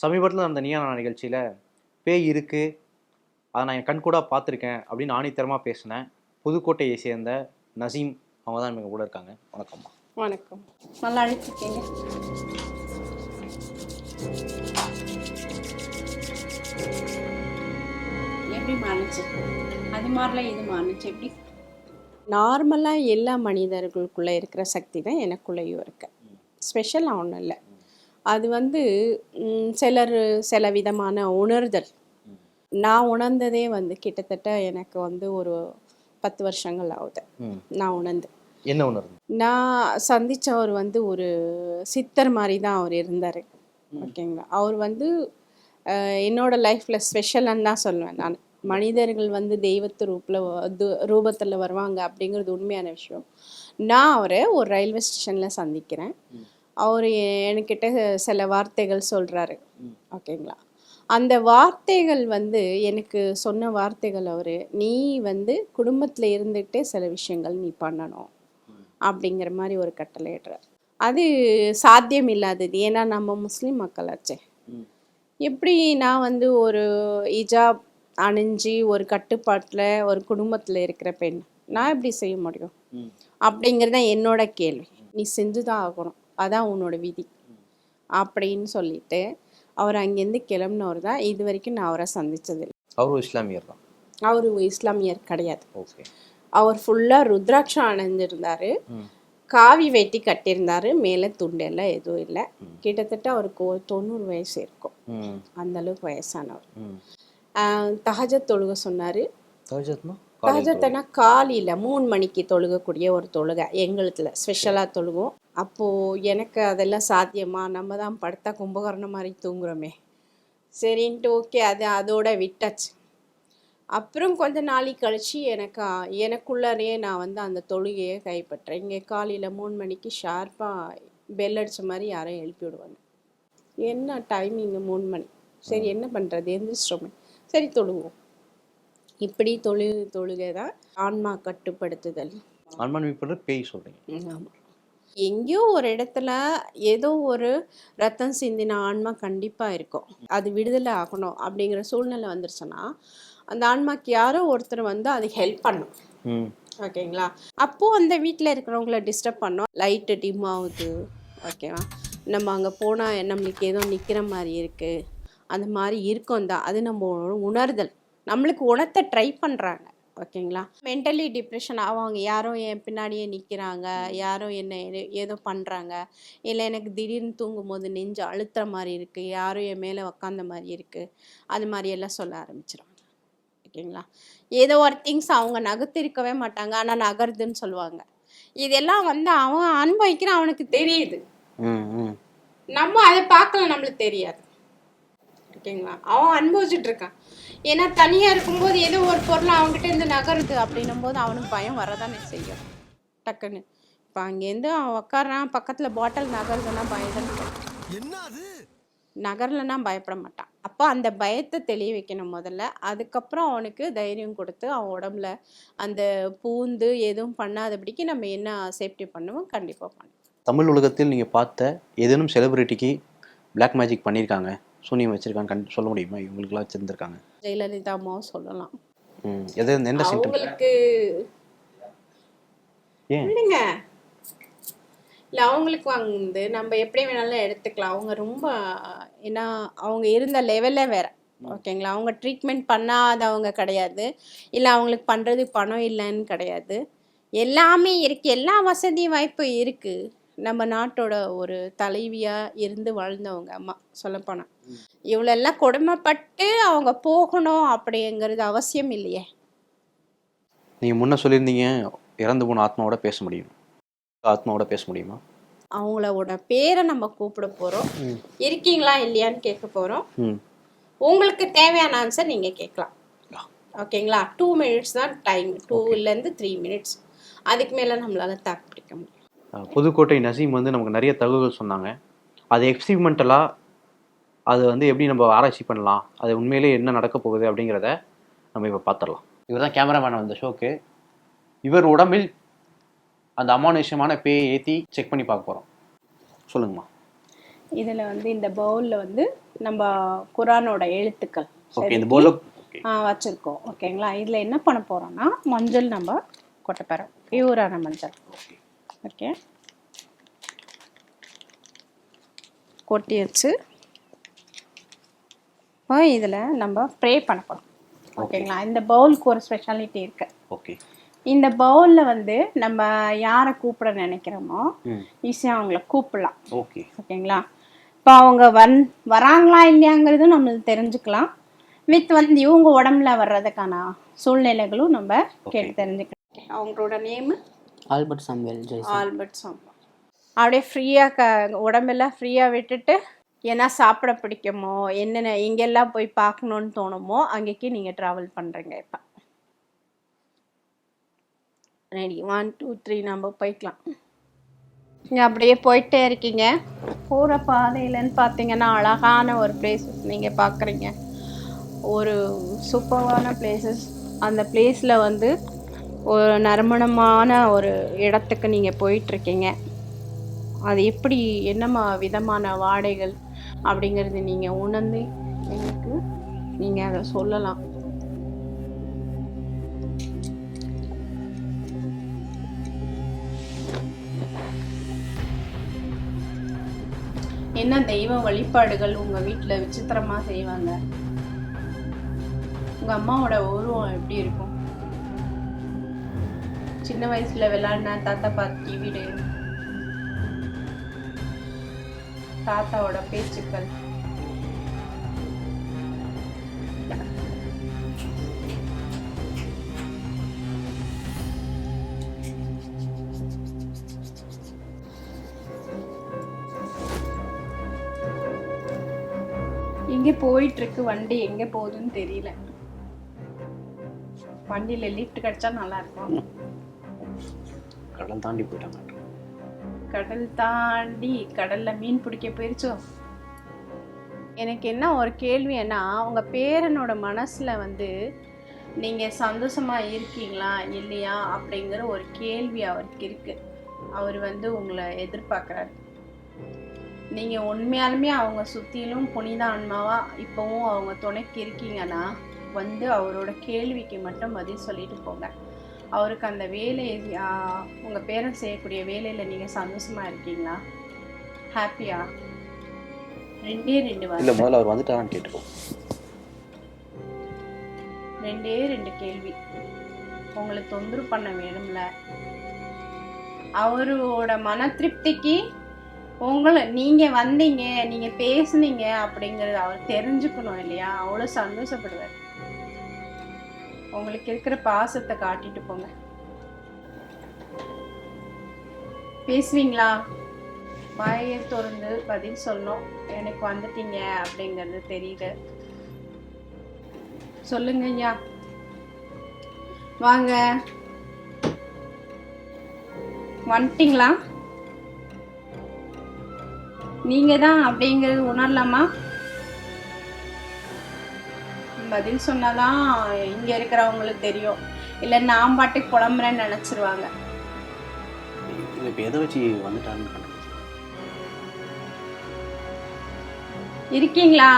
சமீபத்தில் நடந்த நீயா நானா நிகழ்ச்சியில் பேய் இருக்கு அதை நான் என் கண் கூட பார்த்துருக்கேன் அப்படின்னு ஆணித்தரமாக பேசினேன் புதுக்கோட்டையை சேர்ந்த நசீம் அவங்க தான் எங்கள் கூட இருக்காங்க. வணக்கம்மா வணக்கம். நல்லா அழைச்சிருக்கீங்க. எப்படி மாறுச்சு? அது மாதிரிலாம் இது மாறுச்சு எப்படி? நார்மலாக எல்லா மனிதர்களுக்குள்ளே இருக்கிற சக்தி தான் எனக்குள்ளேயும் இருக்கு. ஸ்பெஷலாக ஒன்றும் இல்லை. அது வந்து சிலர் சில விதமான உணர்தல். நான் உணர்ந்ததே வந்து கிட்டத்தட்ட எனக்கு வந்து ஒரு பத்து வருஷங்கள் ஆகுது. நான் உணர்ந்து. என்ன உணர்வு நான் சந்திச்சவர் வந்து ஒரு சித்தர் மாதிரி தான் அவர் இருந்தார். ஓகேங்களா? அவர் வந்து என்னோட லைஃப்பில் ஸ்பெஷல்னு தான் சொல்லுவேன் நான். மனிதர்கள் வந்து தெய்வத்து ரூப்பில் ரூபத்தில் வருவாங்க அப்படிங்கிறது உண்மையான விஷயம். நான் அவரை ஒரு ரயில்வே ஸ்டேஷனில் சந்திக்கிறேன். அவர் என்கிட்ட சில வார்த்தைகள் சொல்கிறாரு ஓகேங்களா? அந்த வார்த்தைகள் வந்து எனக்கு சொன்ன வார்த்தைகள் அவர் நீ வந்து குடும்பத்தில் இருந்துகிட்டே சில விஷயங்கள் நீ பண்ணணும். அப்படிங்கிற மாதிரி ஒரு கட்டளையிடுறார் அது சாத்தியம் இல்லாதது. ஏன்னா நம்ம முஸ்லீம் மக்களாச்சே. எப்படி நான் வந்து ஒரு இஜாப் அணிஞ்சு ஒரு கட்டுப்பாட்டில் ஒரு குடும்பத்தில் இருக்கிற பெண் நான் எப்படி செய்ய முடியும்? அப்படிங்கிறது தான் என்னோட கேள்வி. நீ செஞ்சு தான் ஆகணும். அதான் உன்னோட விதி. அப்படின்னு சொல்லிட்டு அவர் அங்கேருந்து கிளம்புனவர் தான் இது வரைக்கும் நான் அவரை சந்திச்சதில்லை. அவரும் இஸ்லாமியர் தான்? அவர் இஸ்லாமியர் கிடையாது. அவர் ஃபுல்லாக ருத்ராட்சம் அணிஞ்சிருந்தாரு. காவி வேட்டி கட்டியிருந்தாரு. மேலே துண்டெல்லாம் எதுவும் இல்லை. கிட்டத்தட்ட அவருக்கு ஒரு தொண்ணூறு வயசு இருக்கும். அந்த அளவுக்கு வயசானவர். தஹஜத் தொழுக சொன்னார். தஹஜத்னா? தஹஜத்தனா காலையில் மூணு மணிக்கு தொழுகக்கூடிய ஒரு தொழுகை எங்களுத்துல ஸ்பெஷலாக தொழுகும் அப்போது எனக்கு அதெல்லாம் சாத்தியமா? நம்ம தான் படுத்தா கும்பகர்ணம் மாதிரி தூங்குறோமே. சரின்ட்டு ஓகே அது அதோட விட்டாச்சு. அப்புறம் கொஞ்ச நாளைக்கு கழிச்சு எனக்கு எனக்குள்ளரே நான் வந்து அந்த தொழுகையை கைப்பற்றேன். இங்கே காலையில் மூணு மணிக்கு ஷார்ப்பாக பெல் அடிச்ச மாதிரி யாரும் எழுப்பி விடுவாங்க. என்ன டைமிங்கு மூணு மணி? சரி என்ன பண்ணுறது எந்திரிச்சிட்டோமே. சரி தொழுவோம். இப்படி தொழு தொழுகை தான் ஆன்மா கட்டுப்படுத்துதல். மீட்பு பேய் சொல்கிறீங்க ஆமாம் எங்கேயோ ஒரு இடத்துல ஏதோ ஒரு ரத்தம் சிந்தின ஆன்மா கண்டிப்பாக இருக்கும். அது விடுதலை ஆகணும் அப்படிங்கிற சூழ்நிலை வந்துருச்சுன்னா அந்த ஆன்மாக்கு யாரோ ஒருத்தர் வந்து அதுக்கு ஹெல்ப் பண்ணும். ம். ஓகேங்களா? அப்போது அந்த வீட்டில் இருக்கிறவங்கள டிஸ்டர்ப் பண்ணோம். லைட்டு டிம் ஆகுது. ஓகேவா? நம்ம அங்கே போனால் நம்மளுக்கு ஏதோ நிற்கிற மாதிரி இருக்குது அந்த மாதிரி இருக்கும் தான். அது நம்ம உணர்தல். நம்மளுக்கு உணர்த்த ட்ரை பண்ணுறாங்க ஓகேங்களா? மென்டலி டிப்ரெஷன் ஆவாங்க. யாரோ என் பின்னாடியே நிற்கிறாங்க யாரோ என்ன ஏதோ- பண்ணுறாங்க இல்லை எனக்கு திடீர்னு தூங்கும்போது நெஞ்சு அழுத்துற மாதிரி இருக்குது யாரோ என் மேலே உக்காந்த மாதிரி இருக்குது அது மாதிரி எல்லாம் சொல்ல ஆரம்பிச்சிடுவாங்க ஓகேங்களா? ஏதோ ஒரு திங்ஸ் அவங்க நகர்த்திருக்கவே மாட்டாங்க. ஆனால் நகருதுன்னு சொல்லுவாங்க. இதெல்லாம் வந்து அவன் அனுபவிக்கிறான் அவனுக்கு தெரியுது. நம்ம அதை பார்க்கல நம்மளுக்கு தெரியாது. ஓகேங்களா? அவன் அனுபவிச்சுட்டு இருக்கான். ஏன்னா தனியாக இருக்கும்போது ஏதோ ஒரு பொருள் அவன்கிட்ட இருந்து நகருது அப்படின்னும் போது அவனுக்கு பயம் வரதானே செய்யும். டக்குன்னு. இப்போ அங்கேருந்து அவன் உட்காரான் பக்கத்தில் பாட்டில் நகருதுன்னா அது நகரலன்னா பயப்பட மாட்டான். அப்போ அந்த பயத்தை தெளிய வைக்கணும் முதல்ல. அதுக்கப்புறம் அவனுக்கு தைரியம் கொடுத்து அவன் உடம்புல அந்த பூந்து எதுவும் பண்ணாதபடிக்கு நம்ம என்ன சேஃப்டி பண்ணுவோம் கண்டிப்பாக பண்ணுவோம். தமிழ் உலகத்தில் நீங்கள் பார்த்த ஏதேனும் செலிபிரிட்டிக்கு Black மேஜிக் பண்ணியிருக்காங்க சூனியம் வச்சிருக்காங்க. கண்டு சொல்ல முடியுமா? இவங்களுக்குலாம் வச்சுருந்துருக்காங்க. ஜெயலலிதா அம்மாவும் சொல்லலாம். எது எந்த அவங்களுக்கு விடுங்க. இல்லை அவங்களுக்கு வந்து நம்ம எப்படி வேணாலும் எடுத்துக்கலாம். அவங்க ரொம்ப ஏன்னா அவங்க இருந்த லெவலே வேற. ஓகேங்களா? அவங்க ட்ரீட்மெண்ட் பண்ணாதவங்க கிடையாது. இல்லை அவங்களுக்கு பண்ணுறதுக்கு பணம் இல்லைன்னு கிடையாது. எல்லாமே இருக்கு. எல்லா வசதி வாய்ப்பும் இருக்கு. நம்ம நாட்டோட ஒரு தலைவியாக இருந்து வாழ்ந்தவங்க அம்மா சொல்லப்போனால் இவ்வளெல்லாம் கொடுமைப்பட்டு அவங்க போகணும் அப்படிங்கிறது அவசியம் இல்லையே. நீங்கள் முன்ன சொல்லியிருந்தீங்க இறந்து போன ஆத்மாவோட பேச முடியும். ஆத்மாவோட பேச முடியுமா? அவங்களோட பேரை நம்ம கூப்பிட போகிறோம் இருக்கீங்களா இல்லையான்னு கேட்க போகிறோம் உங்களுக்கு தேவையான ஆன்சர் நீங்கள் கேட்கலாம். ஓகேங்களா? டூ மினிட்ஸ் தான் டைம் டூலேருந்து த்ரீ மினிட்ஸ் அதுக்கு மேலே நம்மளால தாக்கு பிடிக்க முடியும். புதுக்கோட்டை நசீம் வந்து நமக்கு நிறைய தகவல்கள் சொன்னாங்க. அது எக்ஸ்பிரிமெண்டலாக அது வந்து எப்படி நம்ம ஆராய்ச்சி பண்ணலாம் அது உண்மையிலே என்ன நடக்க போகுது அப்படிங்கிறத நம்ம இப்போ பார்த்துடலாம் இவர் தான் கேமராமேன் அந்த ஷோக்கு இவர் உடம்பில் அந்த அமானுஷ்யமான பேயை ஏற்றி செக் பண்ணி பார்க்க போகிறோம் சொல்லுங்கம்மா. இதில் வந்து இந்த பவுலில் வந்து நம்ம குரானோட எழுத்துக்கள். ஓகே இந்த ஆ, வச்சிருக்கோம். ஓகேங்களா இதில் என்ன பண்ண போகிறோம்னா மஞ்சள் நம்ம கொட்ட போகிறோம் பியூரான மஞ்சள். ஓகே கொட்டி வச்சு இப்போ இதில் நம்ம ப்ரே பண்ண போகிறோம் ஓகேங்களா? இந்த பவுலுக்கு ஒரு ஸ்பெஷாலிட்டி இருக்கு. ஓகே இந்த பவுலில் வந்து நம்ம யாரை கூப்பிட நினைக்கிறோமோ ஈஸியாக அவங்கள கூப்பிடலாம். ஓகே ஓகேங்களா? இப்போ அவங்க வந் வராங்களா இல்லையாங்கிறதும் நம்மளுக்கு தெரிஞ்சுக்கலாம். வித் வந்து இவங்க உடம்புல வர்றதுக்கான சூழ்நிலைகளும் நம்ம கேட்டு தெரிஞ்சுக்கலாம். அவங்களோட name Albert Samuel Jaison. Albert Samuel. அப்படியே ஃப்ரீயாக க உடம்பெல்லாம் ஃப்ரீயாக விட்டுட்டு என்ன சாப்பிட பிடிக்குமோ என்னென்ன எங்கெல்லாம் போய் பார்க்கணுன்னு தோணுமோ அங்கேக்கு நீங்கள் ட்ராவல் பண்ணுறீங்க இப்போ. ரெடி ஒன் டூ த்ரீ நம்ம போய்க்கலாம். நீங்கள் அப்படியே போயிட்டே இருக்கீங்க. போகிற பாதையிலன்னு பார்த்தீங்கன்னா அழகான ஒரு பிளேசஸ் நீங்கள் பார்க்குறீங்க ஒரு சூப்பரான பிளேசஸ் அந்த பிளேஸில் வந்து ஒரு நறுமணமான ஒரு இடத்துக்கு நீங்கள் போயிட்டுருக்கீங்க. அது எப்படி என்னமா விதமான வாடைகள் அப்படிங்கிறது நீங்கள் உணர்ந்து எனக்கு நீங்கள் அதை சொல்லலாம். என்ன தெய்வ வழிபாடுகள் உங்கள் வீட்டில் விசித்திரமாக செய்வாங்க? உங்கள் அம்மாவோட உருவம் எப்படி இருக்கும்? சின்ன வயசுல விளாடின தாத்தா பாட்டி வீடு. தாத்தாவோட பேச்சுக்கள். எங்க போயிட்டு இருக்கு வண்டி? எங்க போகுதுன்னு தெரியல. வண்டியில லிஃப்ட் கிடைச்சா நல்லா இருக்கும். கடல் தாண்டி போயிட்டாங்க. கடல் தாண்டி கடல்ல மீன் பிடிக்க போயிருச்சோ? எனக்கு என்ன ஒரு கேள்வி என்ன உங்க பேரனோட மனசுல வந்து நீங்க சந்தோஷமா இருக்கீங்களா இல்லையா? அப்படிங்கிற ஒரு கேள்வி அவருக்கு இருக்கு. அவர் வந்து உங்களை எதிர்பார்க்குறாரு. நீங்கள் உண்மையாலுமே அவங்க சுற்றிலும் புனித ஆன்மாவாக இப்போவும் அவங்க துணைக்கு இருக்கீங்கன்னா வந்து அவரோட கேள்விக்கு மட்டும் பதில் சொல்லிட்டு போங்க. அவருக்கு அந்த வேலையை ஆஹ், உங்க பேரன் செய்யக்கூடிய வேலையில நீங்க சந்தோஷமா இருக்கீங்களா? ஹாப்பியா ரெண்டே ரெண்டு இல்லை முதல்ல அவர் வந்துட்டாரான்னு கேட்டுக்கோ. ரெண்டே ரெண்டு கேள்வி. உங்களை தொந்தரவு பண்ண வேணும்ல. அவரோட மன திருப்திக்கு உங்களை நீங்க வந்தீங்க நீங்க பேசுனீங்க அப்படிங்கறது அவர் தெரிஞ்சுக்கணும் இல்லையா? அவ்வளோ சந்தோஷப்படுவார். உங்களுக்கு இருக்கிற பாசத்தை காட்டிட்டு போங்க. பேசுவீங்களா? வாயை திறந்து பதில் சொல்லணும். எனக்கு வந்துட்டீங்க அப்படிங்கிறது தெரியுது. சொல்லுங்க ஐயா. வாங்க. வந்துட்டீங்களா? நீங்க தான் அப்படிங்கிறது உணரலாமா? பதில் சொன்னாதான் இங்க இருக்கிறவங்களுக்கு தெரியும். இல்ல நான் பாட்டுக்கு புலம்புறேன்னு நினைச்சிருவாங்க. இப்போ எதை வச்சு இருக்கீங்களா?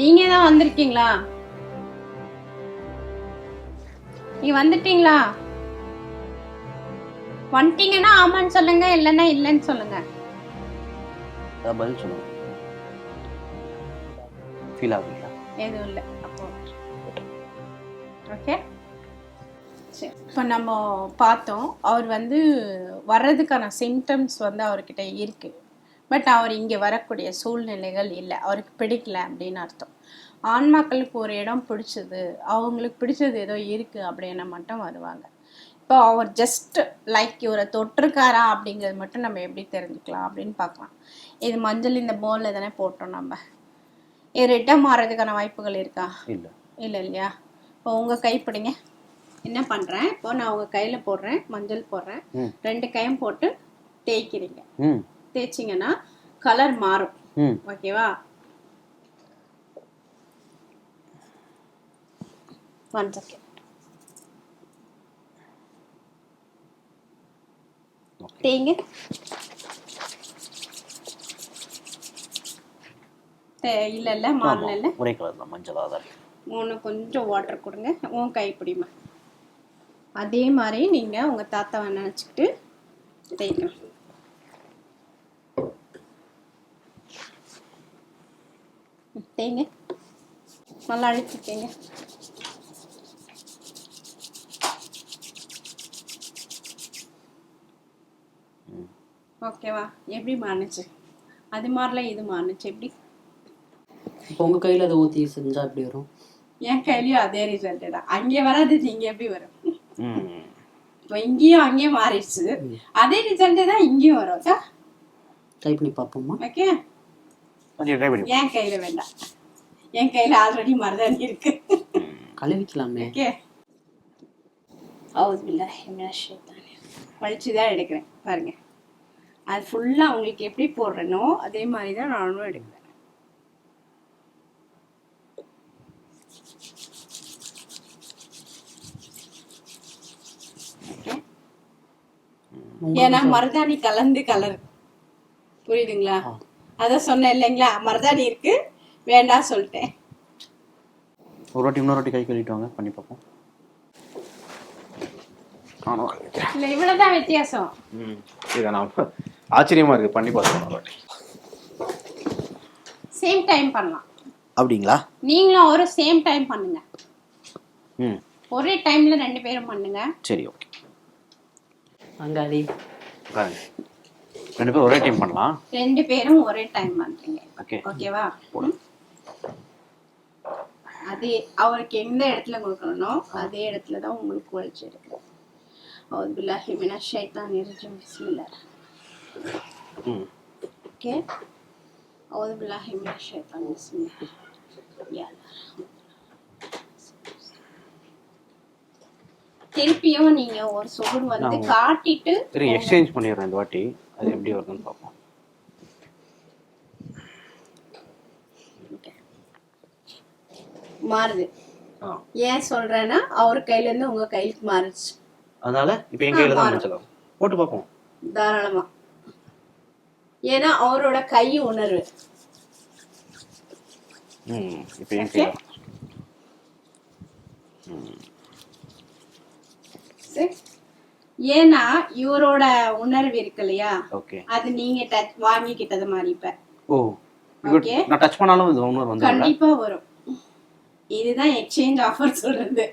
நீங்க தான் வந்திருக்கீங்களா? நீங்க வந்துட்டீங்களா? வந்துட்டீங்கன்னா ஆமான்னு சொல்லுங்க இல்லைன்னா இல்லைன்னு சொல்லுங்க. பதில் சொல்லுங்க ஃபீல் ஆகுங்களா எதுவும் இல்லை. அப்போ ஓகே இப்போ நம்ம பார்த்தோம் அவர் வந்து வர்றதுக்கான சிம்டம்ஸ் வந்து அவர்கிட்ட இருக்கு. பட் அவர் இங்கே வரக்கூடிய சூழ்நிலைகள் இல்லை. அவருக்கு பிடிக்கல அப்படின்னு அர்த்தம். ஆன்மாக்களுக்கு ஒரு இடம் பிடிச்சது அவங்களுக்கு பிடிச்சது ஏதோ இருக்கு அப்படின்னு மட்டும் வருவாங்க. இப்போ அவர் ஜஸ்ட் லைக் இவரை தொட்டிருக்காரா அப்படிங்கிறது மட்டும் நம்ம எப்படி தெரிஞ்சுக்கலாம் அப்படின்னு பார்க்கலாம். இது மஞ்சள் இந்த போலில் தானே போட்டோம் நம்ம. இது ரிட்டம் மாறதுக்கான வாய்ப்புகள் இருக்கா? இல்லை. இல்லை இல்லையா? இப்போ உங்கள் கை பிடிங்க என்ன பண்ணுறேன் இப்போ நான் உங்கள் கையில் போடுறேன். மஞ்சள் போடுறேன். ரெண்டு கையும் போட்டு தேய்க்கிறீங்க. தேய்ச்சிங்கன்னா கலர் மாறும். ஓகேவா ஒன் செகண்ட் தேய்ங்க. இல்ல இல்ல மாறல இல்ல. ஒரே கலர் தான் மஞ்சளாக தான் இருக்கு. ஒன்று கொஞ்சம் வாட்டர் கொடுங்க. உன் கைப்பிடிமா அதே மாதிரி நீங்கள் உங்கள் தாத்தாவை நினச்சிக்கிட்டு தேய்க்கணும் ம், தேய்ங்க. நல்லா அழுத்தி தேய்ங்க ஓகேவா? எப்படி மாறுனுச்சு அது மாதிரிலாம் இது மாறுனுச்சு எப்படி? இப்போ உங்கள் கையில் அதை ஊற்றி செஞ்சால் எப்படி வரும்? என் கையிலயும் அதே ரிசல்ட் தான். அங்கே வராது நீங்க எப்படி வரும்? இப்போ இங்கேயும் அங்கேயும் மாறிடுச்சு. அதே ரிசல்ட் தான் இங்கேயும் வரும் ட்ரை பண்ணி பார்ப்போமா? ஓகே? என் கையில வேண்டாம். என் கையில ஆல்ரெடி மருதாணி இருக்கு. கழுவிக்கலாமே. ஓகே. ஹவுஸ் பில்லா வலிச்சு தான் எடுக்கிறேன். பாருங்க. அது ஃபுல்லாக உங்களுக்கு எப்படி போடுறனோ அதே மாதிரி தான் நானும் எடுக்கிறேன். ஏன்னா மருதாணி கலந்து கலர். புரியுதுங்களா? அதான் சொன்னேன் இல்லைங்களா? மருதாணி இருக்கு. வேண்டாம் சொல்லிட்டேன். ஒரு வாட்டி இன்னொரு வாட்டி கை கழுவிட்டு வாங்க. பண்ணி பார்ப்போம். இல்லை இவ்வளோதான் வித்தியாசம். ம் இதை நான் ஆச்சரியமாக இருக்குது பண்ணி பார்த்தோம் ஒரு வாட்டி. சேம் டைம் பண்ணலாம். அப்படிங்களா? நீங்களும் ஒரு சேம் டைம் பண்ணுங்க. ம். ஒரே டைம்ல ரெண்டு பேரும் பண்ணுங்க. சரி ஓகே. அங்காடி. ரெண்டு பேரும் ஒரே டைம் பண்ணலாம். ரெண்டு பேரும் ஒரே டைம் பண்றீங்க. ஓகே ஓகேவா? அதே அவருக்கு எந்த இடத்துல கொடுக்கணும் அதே இடத்துல தான் உங்களுக்கு ஒழிச்சு எடுக்கணும். அவுது பில்லாஹி மின ஷைத்தான் நிர்ஜம் பிஸ்மில்லா ம். ஓகே அவுது பில்லாஹி மின ஷைத்தான் பிஸ்மில்லா யா திருப்பியும் நீங்க ஒரு சுகுடு வந்து காட்டிட்டு சரி எக்ஸ்சேஞ்ச் பண்ணிடுறேன் இந்த வாட்டி. அது எப்படி வருதுன்னு பார்ப்போம். மாறுது. ஏன் சொல்றேன்னா அவர் கையில இருந்து உங்க கைக்கு மாறுச்சு. அதனால இப்போ என் கையில் தான் மஞ்சள் போட்டு பார்ப்போம். தாராளமா. ஏன்னா அவரோட கை உணர்வு. ம் இப்போ என் கையில் சரி? ஏன்னா இவரோட உணர்வு இருக்கு இல்லையா? அது நீங்க டச் வாங்கிக்கிட்டது மாதிரி இப்ப. ஓ Okay. நான் டச் பண்ணாலும் இது ஒன்று வந்து கண்டிப்பா வரும். இதுதான் எக்ஸ்சேஞ்ச் ஆஃபர் சொல்றது.